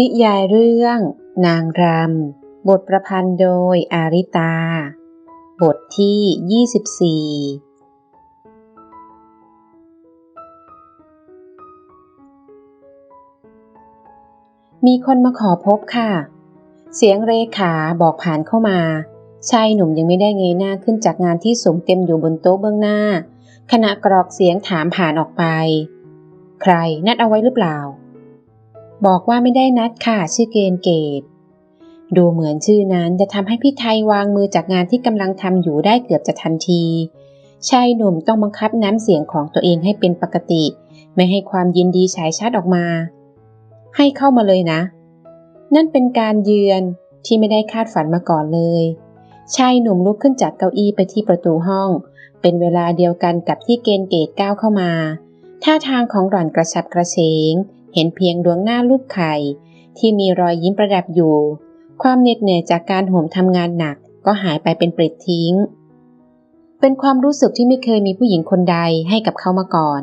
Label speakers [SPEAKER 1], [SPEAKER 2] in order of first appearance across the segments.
[SPEAKER 1] นิยายเรื่อง นางรำ บทประพันธ์โดยอาริตา บทที่ 24 มีคนมาขอพบค่ะ เสียงเรขาบอกผ่านเข้ามา ชายหนุ่มยังไม่ได้เงยหน้าขึ้นจากงานที่สูงเต็มอยู่บนโต๊ะเบื้องหน้า ขณะกรอกเสียงถามผ่านออกไป ใครนัดเอาไว้หรือเปล่า บอกว่าไม่ได้นัดค่ะชื่อเกณฑ์เกตดูเหมือนชื่อนั้นจะทำให้พี่ไทยวางมือจากงานที่กำลังทำอยู่ได้เกือบจะทันทีชายหนุ่มต้องบังคับน้ำเสียงของตัวเองให้เป็นปกติ ไม่ให้ความยินดีฉายชัดออกมา ให้เข้ามาเลยนะ นั่นเป็นการเยือนที่ไม่ได้คาดฝันมาก่อนเลย ชายหนุ่มลุกขึ้นจากเก้าอี้ไปที่ประตูห้อง เป็นเวลาเดียวกันกับที่เกณฑ์เกตก้าวเข้ามา ท่าทางของหล่อนกระชับกระเฉง เห็นเพียงดวงหน้ารูปไข่ที่มีรอยยิ้มประดับอยู่ ความเหน็ดเหนื่อยจากการโหมทำงานหนักก็หายไปเป็นปลิดทิ้ง เป็นความรู้สึกที่ไม่เคยมีผู้หญิงคนใดให้กับเขามาก่อน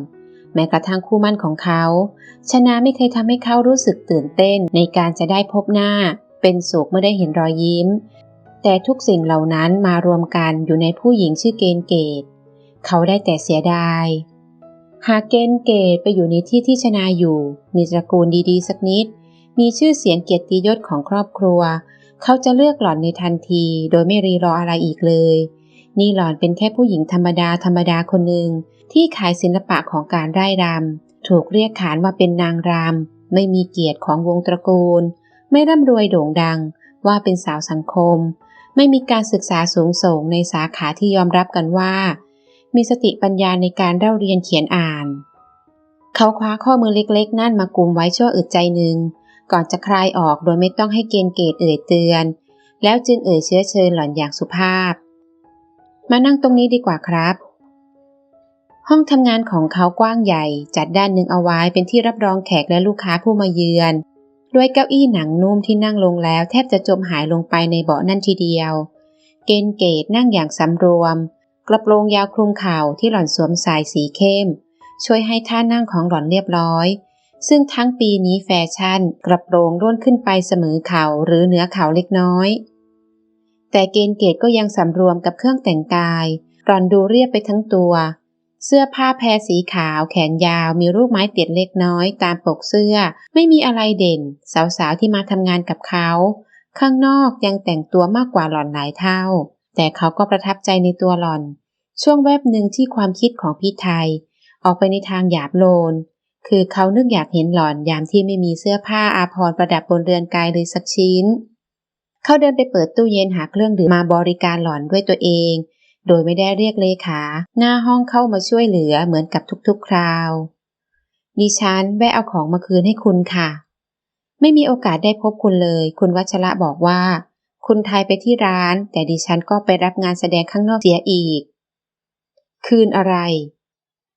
[SPEAKER 1] แม้กระทั่งคู่มั่นของเขา ชนะไม่เคยทำให้เขารู้สึกตื่นเต้นในการจะได้พบหน้า เป็นสุขเมื่อได้เห็นรอยยิ้ม แต่ทุกสิ่งเหล่านั้นมารวมกันอยู่ในผู้หญิงชื่อเกณฑ์เกต เขาได้แต่เสียดาย หากเกณฑ์เกตไปอยู่ในที่ที่ชนาอยู่ มีตระกูลดีๆ สักนิด มีชื่อเสียงเกียรติยศของครอบครัว เขาจะเลือกหล่อนในทันที โดยไม่รีรออะไรอีกเลย นี่หล่อนเป็นแค่ผู้หญิงธรรมดาธรรมดาคนหนึ่งที่ขายศิลปะของการไร่รำถูกเรียกขานว่าเป็นนางรำไม่มีเกียรติของวงตระกูล ไม่ร่ำรวยโด่งดัง ว่าเป็นสาวสังคม ไม่มีการศึกษาสูงส่งในสาขาที่ยอมรับกันว่า มีสติปัญญาในการเล่าเรียนเขียนอ่าน เขาคว้าข้อมือเล็กๆ นั่นมากุมไว้ชั่วอึดใจหนึ่ง ก่อนจะคลายออกโดยไม่ต้องให้เกณฑ์เกตเอ่ยเตือน แล้วจึงเอ่ยเชื้อเชิญหล่อนอย่างสุภาพ มานั่งตรงนี้ดีกว่าครับ ห้องทำงานของเขากว้างใหญ่ จัดด้านหนึ่งเอาไว้เป็นที่รับรองแขกและลูกค้าผู้มาเยือนด้วยเก้าอี้หนังนุ่มที่นั่งลงแล้วแทบจะจมหายลงไปในเบาะนั่นทีเดียว เกณฑ์เกตนั่งอย่างสำรวม กระโปรงยาวคลุมเข่าที่หล่อนสวมสายสีเข้ม ช่วยให้ท่านั่งของหล่อนเรียบร้อย ซึ่งทั้งปีนี้แฟชั่น กระโปรงร่วนขึ้นไปเสมอเข่าหรือเหนือเข่าเล็กน้อย แต่เกณฑ์เกตก็ยังสำรวมกับเครื่องแต่งกายหล่อนดูเรียบไปทั้งตัว เสื้อผ้าแพรสีขาวแขนยาวมีรูปไม้เติดเล็กน้อยตามปกเสื้อ ไม่มีอะไรเด่น สาวๆที่มาทำงานกับเขา ข้างนอกยังแต่งตัวมากกว่าหล่อนหลายเท่า แต่เขาก็ประทับใจในตัวหล่อน ช่วงแวบหนึ่งที่ความคิดของพี่ไทย ออกไปในทางหยาบโลน คือเขานึกอยากเห็นหล่อนยามที่ไม่มีเสื้อผ้าอาภรณ์ประดับบนเรือนกายเลยสักชิ้น เขาเดินไปเปิดตู้เย็นหาเครื่องดื่มมาบริการหล่อนด้วยตัวเอง โดยไม่ได้เรียกเลขา หน้าห้องเข้ามาช่วยเหลือเหมือนกับทุกๆ คราวดิฉันแวะเอาของมาคืนให้คุณค่ะ ไม่มีโอกาสได้พบคุณเลย คุณวัชระบอกว่า คุณไทยไปที่ร้าน แต่ดิฉันก็ไปรับงานแสดงข้างนอกเสียอีก คืนอะไร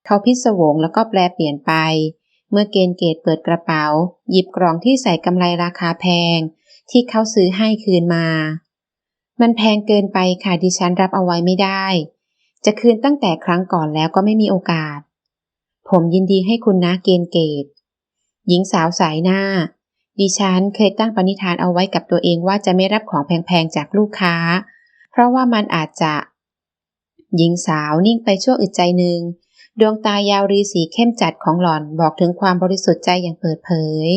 [SPEAKER 1] เขาพิศวงแล้วก็แปลเปลี่ยนไป เมื่อเกณฑ์เกตเปิดกระเป๋า หยิบกล่องที่ใส่กำไรราคาแพง ที่เขาซื้อให้คืนมา มันแพงเกินไปค่ะดิฉันรับเอาไว้ไม่ได้ จะคืนตั้งแต่ครั้งก่อนแล้วก็ไม่มีโอกาส ผมยินดีให้คุณนะเกณฑ์เกตหญิงสาวสายหน้า ดิฉันเคยตั้งปณิธานเอาไว้กับตัวเองว่าจะไม่รับของแพงๆจากลูกค้า เพราะว่ามันอาจจะ หญิงสาวนิ่งไปชั่วอึดใจหนึ่ง ดวงตายาวรีสีเข้มจัดของหล่อนบอกถึงความบริสุทธิ์ใจอย่างเปิดเผย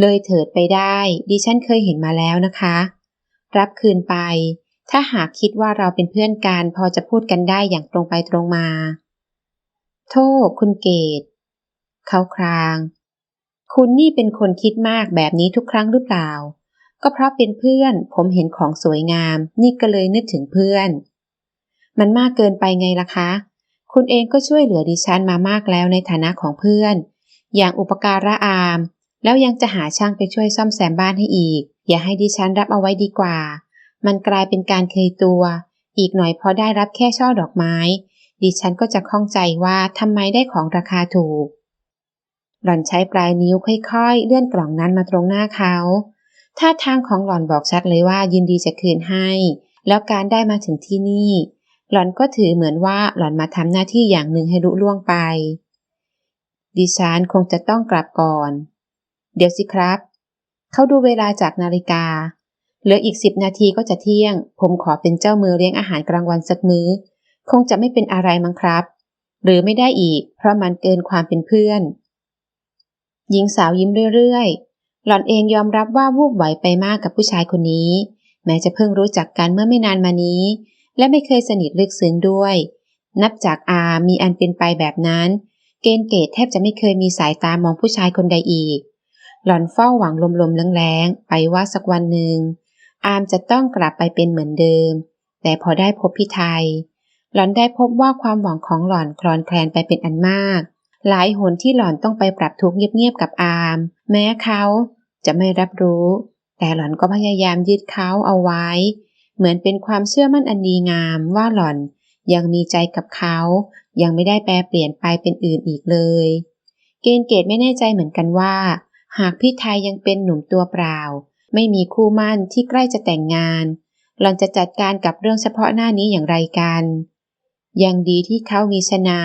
[SPEAKER 1] เลยเถิดไปได้ ดิฉันเคยเห็นมาแล้วนะคะ รับคืนไป ถ้าหากคิดว่าเราเป็นเพื่อนกันพอจะพูดกันได้อย่างตรงไปตรงมา โทษคุณเกตเขาคราง คุณนี่เป็นคนคิดมากแบบนี้ทุกครั้งหรือเปล่า ก็เพราะเป็นเพื่อนผมเห็นของสวยงาม นี่ก็เลยนึกถึงเพื่อน มันมากเกินไปไงล่ะคะ คุณเองก็ช่วยเหลือดิฉันมามากแล้วในฐานะของเพื่อน อย่างอุปการะอาม แล้วยังจะหาช่างไปช่วยซ่อมแซมบ้านให้อีก อย่าให้ดิฉันรับเอาไว้ดีกว่า มันกลายเป็นการเคยตัว อีกหน่อยพอได้รับแค่ช่อดอกไม้ ดิฉันก็จะข้องใจว่าทำไมได้ของราคาถูก หล่อนใช้ปลายนิ้วค่อยๆ เลื่อนกล่องนั้นมาตรงหน้าเขา ท่าทางของหล่อนบอกชัดเลยว่ายินดีจะคืนให้ แล้วการได้มาถึงที่นี่ หล่อนก็ถือเหมือนว่าหล่อนมาทำหน้าที่อย่างหนึ่งให้ลุล่วงไป ดิฉันคงจะต้องกลับก่อน เดี๋ยวสิครับ เขาดูเวลาจากนาฬิกา เหลืออีกสิบนาทีก็จะเที่ยง ผมขอเป็นเจ้ามือเลี้ยงอาหารกลางวันสักมือ้อ คงจะไม่เป็นอะไรมั้งครับ หรือไม่ได้อีก เพราะมันเกินความเป็นเพื่อน หญิงสาวยิ้มเรื่อยๆ หล่อนเองยอมรับว่าวูบไหวไปมากกับผู้ชายคนนี้ แม้จะเพิ่งรู้จักกันเมื่อไม่นานมานี้ และไม่เคยสนิทลึกซึ้งด้วย นับจากอามีอันเป็นไปแบบนั้น เกณฑ์เกตแทบจะไม่เคยมีสายตามองผู้ชายคนใดอีก หล่อนเฝ้าหวังลมๆแรงๆไปว่าสักวันหนึ่ง อามจะต้องกลับไปเป็นเหมือนเดิม แต่พอได้พบพี่ไทย หล่อนได้พบว่าความหวังของหล่อนคลอนแคลนไปเป็นอันมาก หลายหนที่หล่อนต้องไปปรับทุกข์เงียบๆกับอาม แม้เขาจะไม่รับรู้ แต่หล่อนก็พยายามยึดเขาเอาไว้ เหมือนเป็นความเชื่อมั่นอันดีงามว่าหล่อนยังมีใจกับเขา ยังไม่ได้แปลเปลี่ยนไปเป็นอื่นอีกเลย เกณฑ์เกตไม่แน่ใจเหมือนกันว่า หากพี่ไทยยังเป็นหนุ่มตัวเปล่า ไม่มีคู่มั่นที่ใกล้จะแต่งงาน หล่อนจะจัดการกับเรื่องเฉพาะหน้านี้อย่างไรกัน ยังดีที่เขามีชนา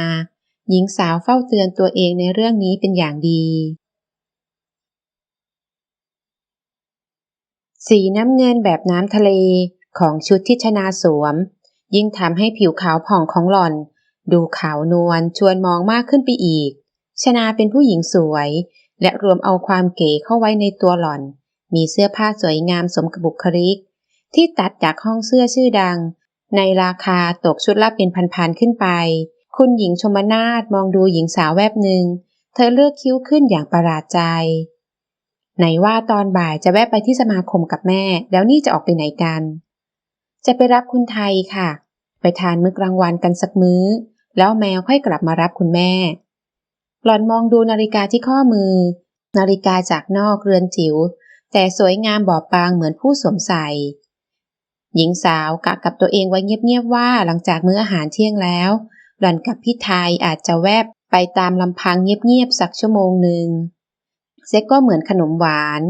[SPEAKER 1] หญิงสาวเฝ้าเตือนตัวเองในเรื่องนี้เป็นอย่างดี สีน้ำเงินแบบน้ำทะเลของชุดที่ชนาสวม ยิ่งทำให้ผิวขาวผ่องของหล่อน ดูขาวนวลชวนมองมากขึ้นไปอีก ชนาเป็นผู้หญิงสวย และรวมเอาความเก๋เข้าไว้ในตัวหล่อน มีเสื้อผ้าสวยงามสมกับบุคลิก ที่ตัดจากห้องเสื้อชื่อดัง ในราคาตกชุดละเป็นพันๆขึ้นไป คุณหญิงชมนาทมองดูหญิงสาวแวบหนึ่ง เธอเลือกคิ้วขึ้นอย่างประหลาดใจ ไหนว่าตอนบ่ายจะแวะไปที่สมาคมกับแม่ แล้วนี่จะออกไปไหนกัน จะไปรับคุณไทยค่ะ ไปทานมื้อกลางวันกันสักมื้อ แล้วแมวค่อยกลับมารับคุณแม่ หล่อนมองดูนาฬิกาที่ข้อมือ นาฬิกาจากนอกเรือนจิ๋ว แต่สวยงามบอบบางเหมือนผู้สวมใส่หญิงสาวกะกับตัวเองไว้เงียบๆว่าหลังจากมื้ออาหารเที่ยงแล้ว หล่อนกับพี่ไทยอาจจะแวบไปตามลำพังเงียบๆสักชั่วโมงหนึ่งเซ็กก็เหมือนขนมหวาน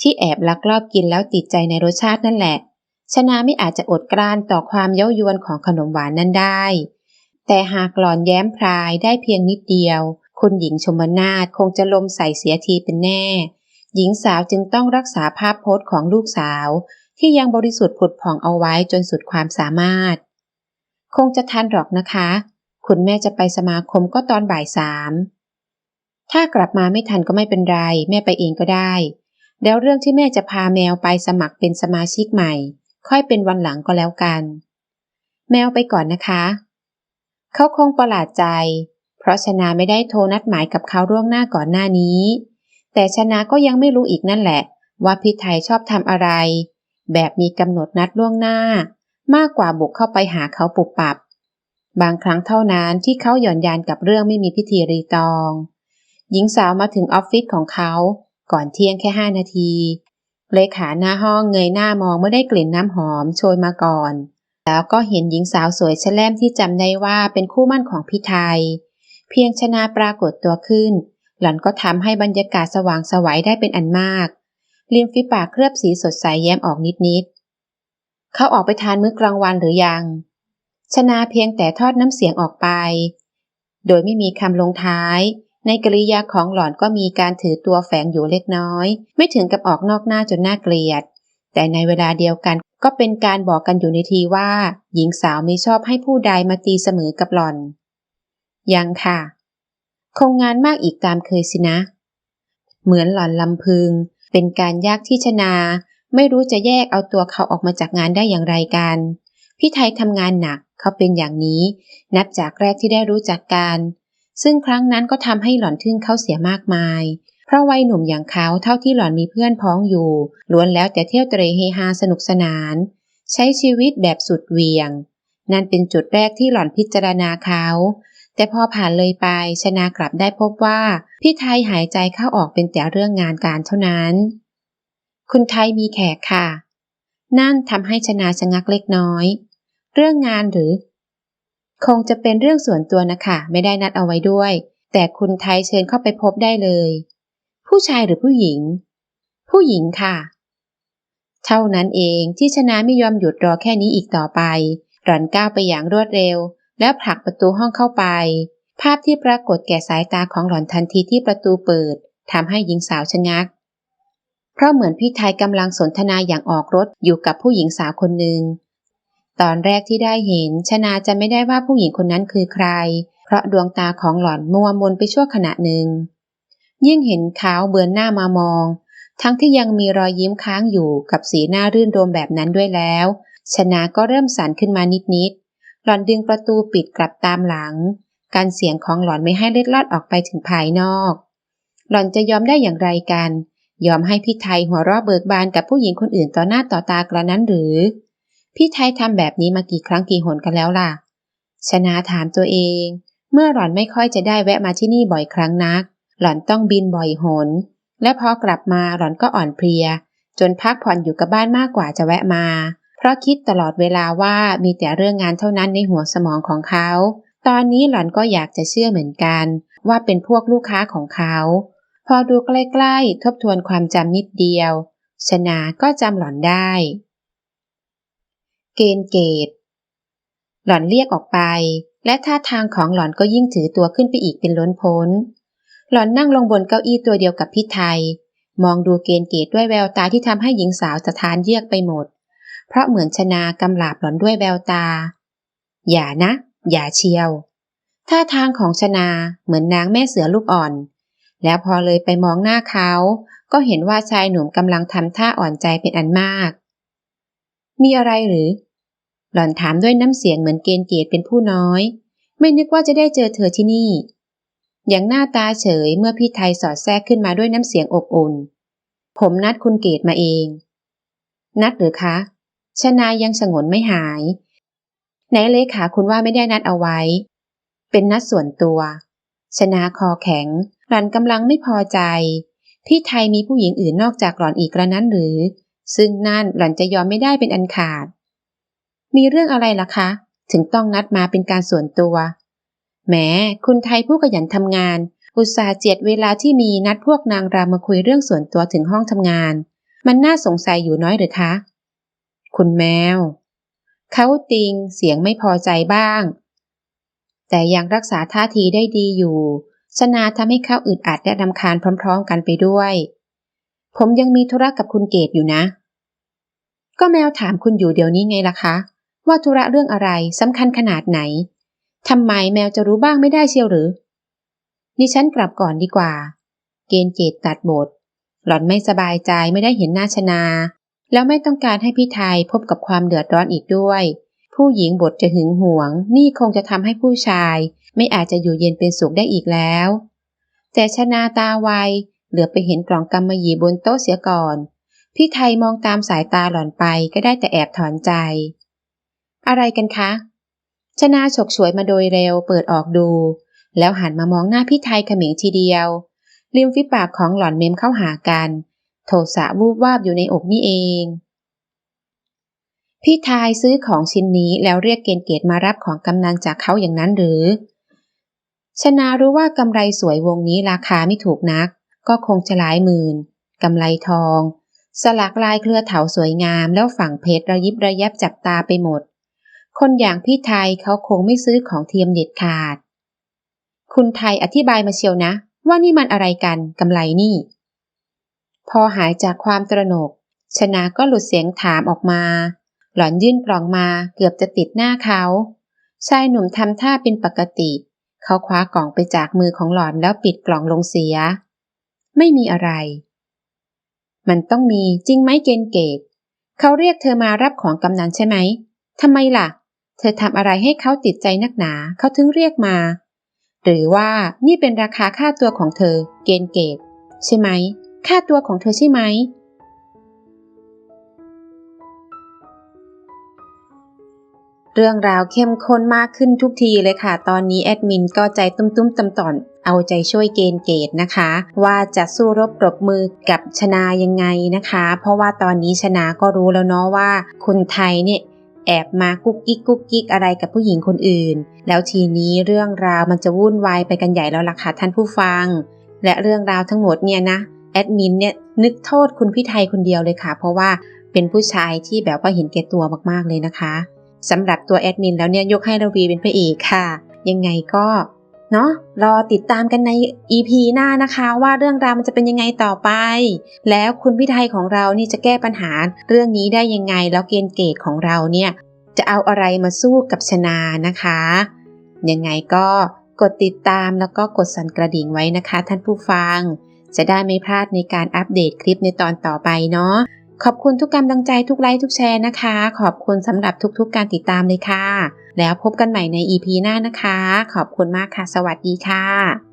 [SPEAKER 1] ที่แอบลักลอบกินแล้วติดใจในรสชาตินั่นแหละ ชนาไม่อาจจะอดกลั้นต่อความเย้ายวนของขนมหวานนั้นได้ แต่หากหล่อนแย้มพรายได้เพียงนิดเดียว คุณหญิงชมนาทคงจะลมใส่เสียทีเป็นแน่ หญิงสาวจึงต้องรักษาภาพโพสของลูกสาว ที่ยังบริสุทธิ์ผุดผ่องเอาไว้จนสุดความสามารถ คงจะทันหรอกนะคะ คุณแม่จะไปสมาคมก็ตอนบ่ายสาม ถ้ากลับมาไม่ทันก็ไม่เป็นไร แม่ไปเองก็ได้ แล้วเรื่องที่แม่จะพาแมวไปสมัครเป็นสมาชิกใหม่ ค่อยเป็นวันหลังก็แล้วกัน แมวไปก่อนนะคะ เขาคงประหลาดใจ เพราะชนาไม่ได้โทรนัดหมายกับเขาร่วงหน้าก่อนหน้านี้ แต่ชนาก็ยังไม่รู้อีกนั่นแหละ ว่าพี่ไทยชอบทำอะไร แบบมีกำหนดนัดล่วงหน้า มากกว่าบุกเข้าไปหาเขาปุบปับบางครั้งเท่านั้นที่เขาหย่อนยานกับเรื่องไม่มีพิธีรีตอง หญิงสาวมาถึงออฟฟิศของเขา ก่อนเที่ยงแค่ห้านาที เลขาหน้าห้องเงยหน้ามองเมื่อได้กลิ่นน้ำหอมโชยมาก่อน แล้วก็เห็นหญิงสาวสวยแฉลมที่จำได้ว่าเป็นคู่มั่นของพี่ไทย เพียงชนะปรากฏตัวขึ้น หล่อนก็ทำให้บรรยากาศสว่างสวัยได้เป็นอันมากริมฝีปากเคลือบสีสดใสแย้มออกนิดๆ เขาออกไปทานมื้อกลางวันหรือยัง ชนาเพียงแต่ทอดน้ำเสียงออกไป โดยไม่มีคำลงท้าย ในกริยาของหล่อนก็มีการถือตัวแฝงอยู่เล็กน้อย ไม่ถึงกับออกนอกหน้าจนน่าเกลียด แต่ในเวลาเดียวกันก็เป็นการบอกกันอยู่ในทีว่า หญิงสาวไม่ชอบให้ผู้ใดมาตีเสมอกับหล่อน ยังค่ะ คงงานมากอีกตามเคยสินะ เหมือนหล่อนลำพึง เป็นการยากที่ชนา ไม่รู้จะแยกเอาตัวเขาออกมาจากงานได้อย่างไรกัน พี่ไทยทำงานหนักเขาเป็นอย่างนี้ นับจากแรกที่ได้รู้จักกัน ซึ่งครั้งนั้นก็ทำให้หล่อนทึ่งเขาเสียมากมาย เพราะวัยหนุ่มอย่างเขาเท่าที่หล่อนมีเพื่อนพ้องอยู่ ล้วนแล้วแต่เที่ยวเตรเฮฮาสนุกสนาน ใช้ชีวิตแบบสุดเวียง นั่นเป็นจุดแรกที่หล่อนพิจารณาเขาแต่พอผ่านเลยไปชนากลับได้พบว่า พี่ไทยหายใจเข้าออกเป็นแต่เรื่องงานการเท่านั้น คุณไทยมีแขกค่ะ นั่นทำให้ชนาชะงักเล็กน้อย เรื่องงานหรือ คงจะเป็นเรื่องส่วนตัวนะคะ ไม่ได้นัดเอาไว้ด้วย แต่คุณไทยเชิญเข้าไปพบได้เลย ผู้ชายหรือผู้หญิง ผู้หญิงค่ะ เท่านั้นเองที่ชนะไม่ยอมหยุดรอแค่นี้อีกต่อไป หล่อนก้าวไปอย่างรวดเร็ว แล้วผลักประตูห้องเข้าไป ภาพที่ปรากฏแก่สายตาของหล่อนทันทีที่ประตูเปิดทำให้หญิงสาวชะงัก เพราะเหมือนพี่ไทยกำลังสนทนาอย่างออกรถอยู่กับผู้หญิงสาวคนหนึ่ง ตอนแรกที่ได้เห็นชนาจะไม่ได้ว่าผู้หญิงคนนั้นคือใคร เพราะดวงตาของหล่อนมัวมนไปชั่วขณะหนึ่ง ยิ่งเห็นเขาเบือนหน้ามามอง ทั้งที่ยังมีรอยยิ้มค้างอยู่กับสีหน้ารื่นรมแบบนั้นด้วยแล้ว ชนาก็เริ่มสั่นขึ้นมานิดๆ หล่อนดึงประตูปิดกลับตามหลัง การเสียงของหล่อนไม่ให้เล็ดลอดออกไปถึงภายนอก หล่อนจะยอมได้อย่างไรกัน ยอมให้พี่ไทยหัวเราะเบิกบานกับผู้หญิงคนอื่นต่อหน้าต่อตากระนั้นหรือ พี่ไทยทำแบบนี้มากี่ครั้งกี่หนกันแล้วล่ะ ชนาถามตัวเอง เมื่อหล่อนไม่ค่อยจะได้แวะมาที่นี่บ่อยครั้งนัก หล่อนต้องบินบ่อยหน และพอกลับมาหล่อนก็อ่อนเพลีย จนพักผ่อนอยู่กับบ้านมากกว่าจะแวะมา เพราะคิดตลอดเวลาว่ามีแต่เรื่องงานเท่านั้นในหัวสมองของเขา ตอนนี้หล่อนก็อยากจะเชื่อเหมือนกัน ว่าเป็นพวกลูกค้าของเขา พอดูใกล้ๆ ทบทวนความจำนิดเดียว ชนาก็จำหล่อนได้ เกณฑ์เกต หล่อนเรียกออกไป และท่าทางของหล่อนก็ยิ่งถือตัวขึ้นไปอีกเป็นล้นพ้น หล่อนนั่งลงบนเก้าอี้ตัวเดียวกับพี่ไทย มองดูเกณฑ์เกตด้วยแววตาที่ทำให้หญิงสาวสะท้านเยือกไปหมด เพราะเหมือนชนากำลาบหล่อนด้วยแววตา อย่านะ อย่าเชียวท่าทางของชนาเหมือนนางแม่เสือลูกอ่อน แล้วพอเลยไปมองหน้าเขา ก็เห็นว่าชายหนุ่มกำลังทำท่าอ่อนใจเป็นอันมาก มีอะไรหรือ หล่อนถามด้วยน้ำเสียงเหมือนเกณฑ์เกตเป็นผู้น้อย ไม่นึกว่าจะได้เจอเธอที่นี่ อย่างหน้าตาเฉยเมื่อพี่ไทยสอดแทรกขึ้นมาด้วยน้ำเสียงอบอุ่น ผมนัดคุณเกตมาเอง นัดหรือคะ ชนายังสงนไม่หายไหนเลขาคุณว่าไม่ได้นัดเอาไว้ เป็นนัดส่วนตัว ชนาคอแข็ง หล่อนกำลังไม่พอใจพี่ไทยมีผู้หญิงอื่นนอกจากหล่อนอีกกระนั้นหรือ ซึ่งนั่นหล่อนจะยอมไม่ได้เป็นอันขาด มีเรื่องอะไรล่ะคะ ถึงต้องนัดมาเป็นการส่วนตัวแหมคุณไทยผู้ขยันทำงาน อุตส่าห์เจียดเวลาที่มีนัดพวกนางรามมาคุยเรื่องส่วนตัวถึงห้องทำงาน มันน่าสงสัยอยู่น้อยหรือคะ คุณแมวเขาติงเสียงไม่พอใจบ้าง แต่ยังรักษาท่าทีได้ดีอยู่ ชนาทำให้เขาอึดอัดและรำคาญพร้อม ๆ กันไปด้วย ผมยังมีธุระกับคุณเกตอยู่นะ ก็แมวถามคุณอยู่เดี๋ยวนี้ไงล่ะคะ ว่าธุระเรื่องอะไรสำคัญขนาดไหนทำไมแมวจะรู้บ้างไม่ได้เชียวหรือดิฉันกลับก่อนดีกว่า เกณฑ์เกตตัดบท หล่อนไม่สบายใจไม่ได้เห็นหน้าชนา แล้วไม่ต้องการให้พี่ไทยพบกับความเดือดร้อนอีกด้วย ผู้หญิงบทจะหึงหวง นี่คงจะทำให้ผู้ชาย ไม่อาจจะอยู่เย็นเป็นสุขได้อีกแล้ว แต่ชนาตาไวเหลือไปเห็นกล่องกำมะหยี่บนโต๊ะเสียก่อน พี่ไทยมองตามสายตาหล่อนไปก็ได้แต่แอบถอนใจ อะไรกันคะ ชนาฉกฉวยมาโดยเร็วเปิดออกดู แล้วหันมามองหน้าพี่ไทยขมิงทีเดียว ริมฝีปากของหล่อนเมมเข้าหากัน โทสะวูบวาบอยู่ในอกนี่เอง พี่ไทยซื้อของชิ้นนี้แล้วเรียกเกณฑ์เกตมารับของกำนันจากเขาอย่างนั้นหรือ ชนารู้ว่ากำไรสวยวงนี้ราคาไม่ถูกนัก ก็คงจะหลายหมื่นกำไรทอง สลักลายเครือเถาสวยงามแล้วฝั่งเพชรระยิบระยับจับตาไปหมด คนอย่างพี่ไทยเขาคงไม่ซื้อของเทียมเด็ดขาด คุณไทยอธิบายมาเชียวนะ ว่านี่มันอะไรกันกำไรนี่ พอหายจากความตระหนก ชนาก็หลุดเสียงถามออกมา หล่อนยื่นกล่องมาเกือบจะติดหน้าเขาชายหนุ่มทำท่าเป็นปกติ เขาคว้ากล่องไปจากมือของหล่อนแล้วปิดกล่องลงเสีย ไม่มีอะไร มันต้องมีจริงไหมเกณฑ์เกตเขาเรียกเธอมารับของกำนันใช่ไหมทำไมล่ะ เธอทำอะไรให้เขาติดใจนักหนาเขาถึงเรียกมา หรือว่านี่เป็นราคาค่าตัวของเธอ เกณฑ์เกตใช่ไหม ค่าตัวของเธอใช่ไหม เรื่องราวเข้มข้นมากขึ้นทุกทีเลยค่ะ ตอนนี้แอดมินก็ใจตุ้มๆตำต่อนเอาใจช่วยเกณฑ์เกตนะคะ ว่าจะสู้รบปรบมือกับชนายังไงนะคะ เพราะว่าตอนนี้ชนาก็รู้แล้วเนาะว่าคนไทยเนี่ยแอบมากุ๊กกิ๊กกุ๊กกิ๊กอะไรกับผู้หญิงคนอื่น แล้วทีนี้เรื่องราวมันจะวุ่นวายไปกันใหญ่แล้วล่ะค่ะท่านผู้ฟัง และเรื่องราวทั้งหมดเนี่ยนะแอดมินเนี่ยนึกโทษคุณพี่ไทยคนเดียวเลยค่ะ เพราะว่าเป็นผู้ชายที่แบบว่าเห็นแก่ตัวมากๆเลยนะคะ สำหรับตัวแอดมินแล้วเนี่ยยกให้ระวีเป็นพระเอกค่ะ ยังไงก็เนาะรอติดตามกันใน EP หน้านะคะ ว่าเรื่องราวมันจะเป็นยังไงต่อไป แล้วคุณพี่ไทยของเรานี่จะแก้ปัญหาเรื่องนี้ได้ยังไงแล้วเกณฑ์เกรดของเราเนี่ยจะเอาอะไรมาสู้กับชนานะคะ ยังไงก็กดติดตามแล้วก็กดสั่นกระดิ่งไว้นะคะ ท่านผู้ฟัง จะได้ไม่พลาดในการอัปเดตคลิปในตอนต่อไปเนาะ ขอบคุณทุกกำลังใจทุกไลค์ทุกแชร์นะคะ ขอบคุณสำหรับทุกๆการติดตามเลยค่ะ แล้วพบกันใหม่ใน EP หน้านะคะ ขอบคุณมากค่ะ สวัสดีค่ะ